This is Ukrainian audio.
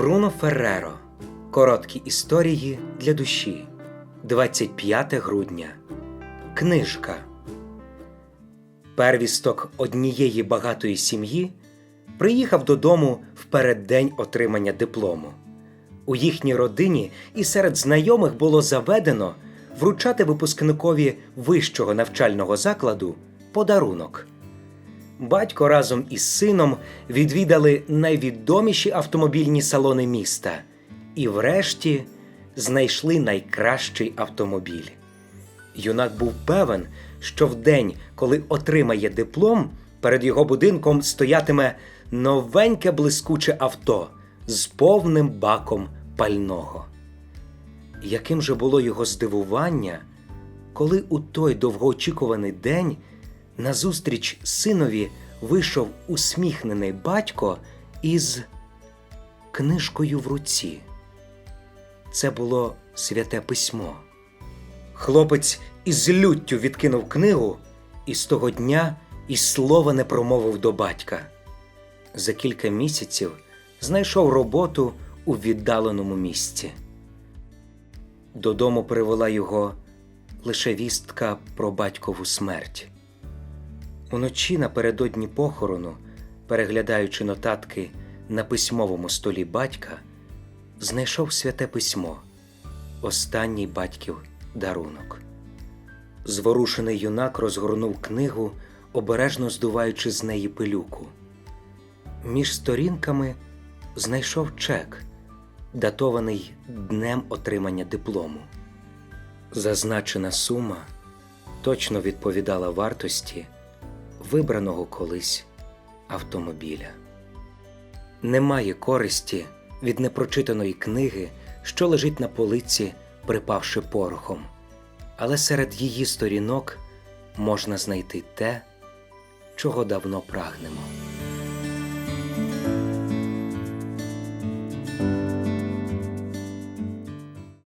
Бруно Ферреро. Короткі історії для душі. 25 грудня. Книжка. Первісток однієї багатої сім'ї приїхав додому в переддень отримання диплому. У їхній родині і серед знайомих було заведено вручати випускникові вищого навчального закладу подарунок. Батько разом із сином відвідали найвідоміші автомобільні салони міста і, врешті, знайшли найкращий автомобіль. Юнак був певен, що в день, коли отримає диплом, перед його будинком стоятиме новеньке блискуче авто з повним баком пального. Яким же було його здивування, коли у той довгоочікуваний день назустріч синові вийшов усміхнений батько із книжкою в руці. Це було святе письмо. Хлопець із люттю відкинув книгу і з того дня і слова не промовив до батька. За кілька місяців знайшов роботу у віддаленому місці. Додому привела його лише вістка про батькову смерть. Уночі напередодні похорону, переглядаючи нотатки на письмовому столі батька, знайшов святе письмо, останній батьків дарунок. Зворушений юнак розгорнув книгу, обережно здуваючи з неї пилюку. Між сторінками знайшов чек, датований днем отримання диплому. Зазначена сума точно відповідала вартості вибраного колись автомобіля. Немає користі від непрочитаної книги, що лежить на полиці, припавши порохом, але серед її сторінок можна знайти те, чого давно прагнемо.